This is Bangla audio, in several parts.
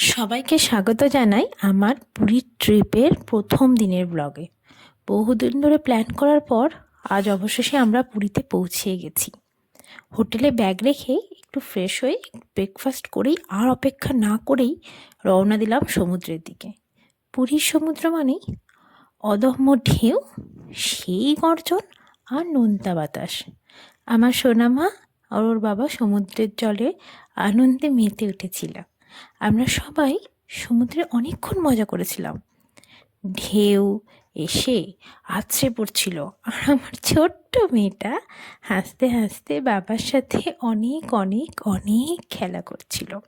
সবাইকে স্বাগত জানাই আমার পুরীর ট্রিপের প্রথম দিনের ব্লগে বহুদিন ধরে প্ল্যান করার পর আজ অবশেষে আমরা পুরীতে পৌঁছে গেছি। হোটেলে ব্যাগ রেখে একটু ফ্রেশ হয়ে ব্রেকফাস্ট করেই আর অপেক্ষা না করেই রওনা দিলাম সমুদ্রের দিকে। পুরীর সমুদ্র মানেই অদম্য ঢেউ, সেই গর্জন আর নোনতা বাতাস। আমার সোনামা আর ওর বাবা সমুদ্রের জলে আনন্দে মেতে উঠেছিল। আমরা সবাই সমুদ্রে অনেকক্ষণ মজা করেছিলাম। ঢেউ এসে আছড়ে পড়ছিল। আর আমার ছোট্ট মেয়েটা হাসতে হাসতে বাবার সাথে অনেক অনেক অনেক খেলা করছিল।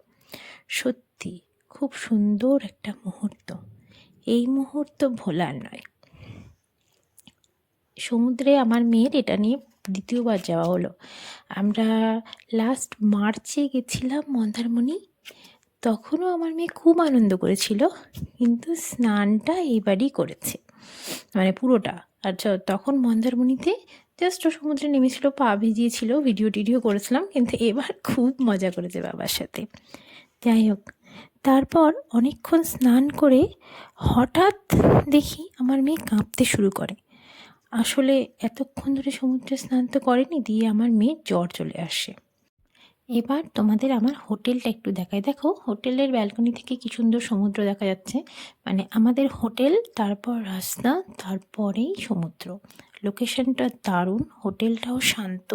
সত্যি খুব সুন্দর একটা মুহূর্ত। এই মুহূর্ত ভোলার নয়। সমুদ্রে আমার মেয়ের এটা নিয়ে দ্বিতীয়বার যাওয়া হলো। আমরা লাস্ট মার্চে গেছিলাম মন্দারমণি। তখনও আমার মেয়ে খুব আনন্দ করেছিল, কিন্তু স্নানটা এইবারই করেছে। মানে পুরোটা। আর তখন মন্দারমণিতে জাস্ট সমুদ্রে নেমেছিল, পা ভিজিয়েছিল ভিডিও টিডিও করেছিলাম, কিন্তু এবার খুব মজা করেছে বাবার সাথে। যাই হোক, তারপর অনেকক্ষণ স্নান করে হঠাৎ দেখি আমার মেয়ে কাঁপতে শুরু করে। আসলে এতক্ষণ ধরে সমুদ্রে স্নান তো করেনি, দিয়ে আমার মেয়ে জ্বর চলে আসে। এবার তোমাদের আমার হোটেলটা একটু দেখায় দেখো, হোটেলের ব্যালকনি থেকে কি সুন্দর সমুদ্র দেখা যাচ্ছে। মানে আমাদের হোটেল, তারপর রাস্তা, তারপরেই সমুদ্র। লোকেশনটা দারুণ, হোটেলটাও শান্ত।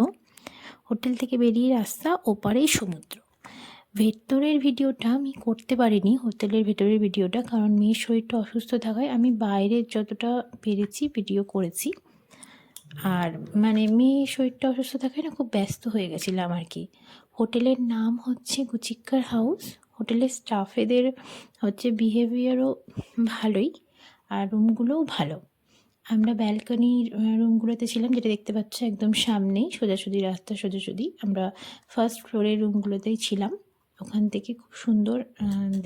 হোটেল থেকে বেরিয়ে রাস্তা, ওপারেই সমুদ্র। ভেতরের ভিডিওটা আমি করতে পারিনি, হোটেলের ভেতরের ভিডিওটা, কারণ মেয়ের শরীরটা অসুস্থ থাকায় আমি বাইরের যতটা পেরেছি, ভিডিও করেছি। আর মানে মেয়ে শরীরটা অসুস্থ থাকায় না, খুব ব্যস্ত হয়ে গেছিলাম আর কি। হোটেলের নাম হচ্ছে গুচিক্কার হাউস। হোটেলের স্টাফেদের হচ্ছে বিহেভিয়ারও ভালোই আর রুমগুলোও ভালো। আমরা ব্যালকনির রুমগুলোতে ছিলাম যেটা দেখতে পাচ্ছ একদম সামনেই, সোজাসুজি রাস্তা সোজাসুজি। আমরা ফার্স্ট ফ্লোরের রুমগুলোতেই ছিলাম। ওখান থেকে খুব সুন্দর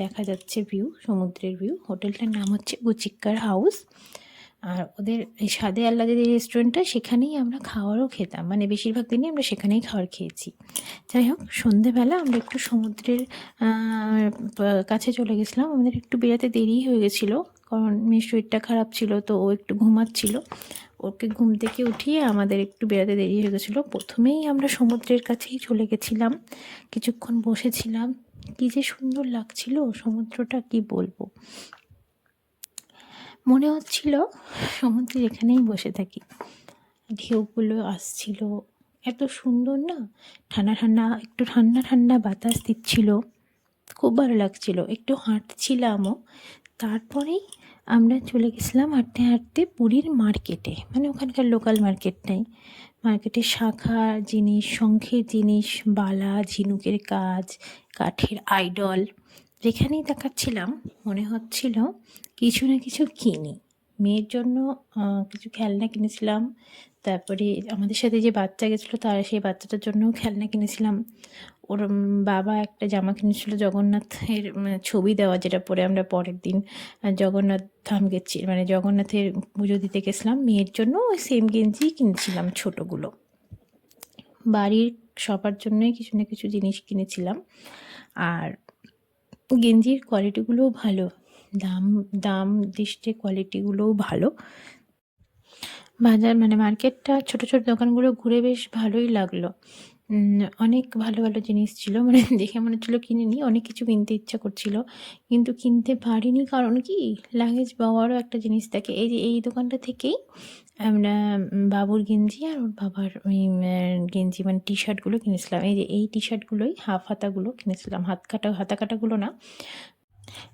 দেখা যাচ্ছে ভিউ সমুদ্রের ভিউ হোটেলটার নাম হচ্ছে গুচিক্কার হাউস। আর ওদের এই স্বাদে আল্লাদের যে রেস্টুরেন্টটা সেখানেই আমরা খাওয়ারও খেতাম। মানে বেশিরভাগ দিনই আমরা সেখানেই খাবার খেয়েছি। যাই হোক, সন্ধেবেলা আমরা একটু সমুদ্রের কাছে চলে গেছিলাম। আমাদের একটু বেরাতে দেরি হয়ে গেছিল, কারণ মেয়ের শরীরটা খারাপ ছিল, তো ও একটু ঘুমাচ্ছিল। ওকে ঘুম থেকে উঠিয়ে আমাদের একটু বেরাতে দেরি হয়ে গেছিল। প্রথমেই আমরা সমুদ্রের কাছেই চলে গেছিলাম। কিছুক্ষণ বসেছিলাম। কী যে সুন্দর লাগছিল সমুদ্রটা, কি বলব? মনে হচ্ছিল সমুদ্রের এখানেই বসে থাকি। ঢেউগুলো আসছিল। এত সুন্দর না? ঠান্ডা ঠান্ডা, একটু ঠান্ডা ঠান্ডা বাতাস দিচ্ছিল। খুব ভালো লাগছিল। একটু হাঁটছিলামও। তারপরেই আমরা চলে গেছিলাম হাঁটতে হাঁটতে পুরীর মার্কেটে। মানে ওখানকার লোকাল মার্কেটটাই মার্কেটে শাখা, জিনিস, শঙ্খের জিনিস, বালা, ঝিনুকের কাজ কাঠের আইডল যেখানেই তাকাচ্ছিলাম, মনে হচ্ছিল কিছু না কিছু কিনি। মেয়ের জন্য কিছু খেলনা কিনেছিলাম। তারপরে আমাদের সাথে যে বাচ্চা গেছিল, তার সেই বাচ্চাটার জন্যও খেলনা কিনেছিলাম। ওর বাবা একটা জামা কিনেছিল জগন্নাথের ছবি দেওয়া, যেটা পরে আমরা পরের দিন জগন্নাথ ধাম গেছি মানে জগন্নাথের পুজো দিতে গেছিলাম। মেয়ের জন্য ওই সেম গেঞ্জি কিনেছিলাম ছোটোগুলো। বাড়ির সবার জন্যই কিছু না কিছু জিনিস কিনেছিলাম। আর গেঞ্জির কোয়ালিটিগুলোও ভালো। দাম দাম দৃষ্টে কোয়ালিটিগুলোও ভালো। বাজার মানে মার্কেটটা ছোট ছোট দোকানগুলো ঘুরে বেশ ভালোই লাগল। অনেক ভালো ভালো জিনিস ছিল মানে দেখে মনে হচ্ছিল কিনে নিই। অনেক কিছু কিনতে ইচ্ছা করছিল, কিন্তু কিনতে পারিনি। কারণ কি? লাগেজ পাওয়ারও একটা জিনিস থাকে। এই যে, এই দোকানটা থেকেই আমরা বাবুর গেঞ্জি আর ওর বাবার ওই গেঞ্জি মানে টি শার্টগুলো কিনেছিলাম। এই যে, এই টি শার্টগুলোই হাফ হাতাগুলো কিনেছিলাম। হাত কাটা, হাতা কাটাগুলো না।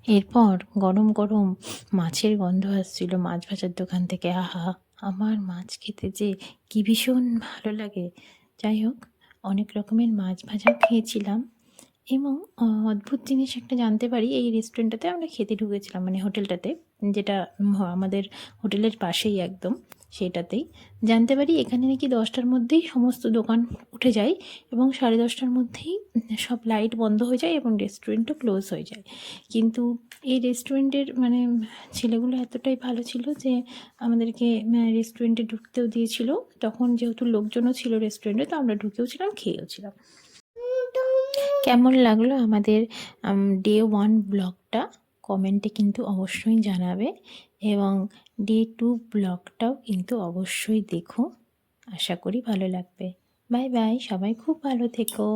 এরপর গরম গরম মাছের গন্ধ আসছিল মাছ ভাজার দোকান থেকে। আহা, আমার মাছ খেতে যে কি ভীষণ ভালো লাগে। যাই হোক অনেক রকমের মাছ ভাজাও খেয়েছিলাম। এবং অদ্ভুত জিনিস একটা জানতে পারি, এই রেস্টুরেন্টটাতে আমরা খেতে ঢুকেছিলাম মানে হোটেলটাতে যেটা আমাদের হোটেলের পাশেই একদম সেটাতেই জানতে পারি এখানে নাকি দশটার মধ্যেই সমস্ত দোকান উঠে যায় এবং সাড়ে দশটার মধ্যেই সব লাইট বন্ধ হয়ে যায় এবং রেস্টুরেন্টও ক্লোজ হয়ে যায়। কিন্তু এই রেস্টুরেন্টের মানে ছেলেগুলো এতটাই ভালো ছিল যে আমাদেরকে রেস্টুরেন্টে ঢুকতেও দিয়েছিল। তখন যেহেতু লোকজনও ছিল রেস্টুরেন্টে, তো আমরা ঢুকেও ছিলাম, খেয়েও ছিলাম। কেমন লাগল আমাদের ডে ওয়ান ব্লগটা কমেন্টে কিন্তু অবশ্যই জানাবে এবং ডে টু ব্লগটাও কিন্তু অবশ্যই দেখো। আশা করি ভালো লাগবে। বাই বাই, সবাই খুব ভালো থেকো।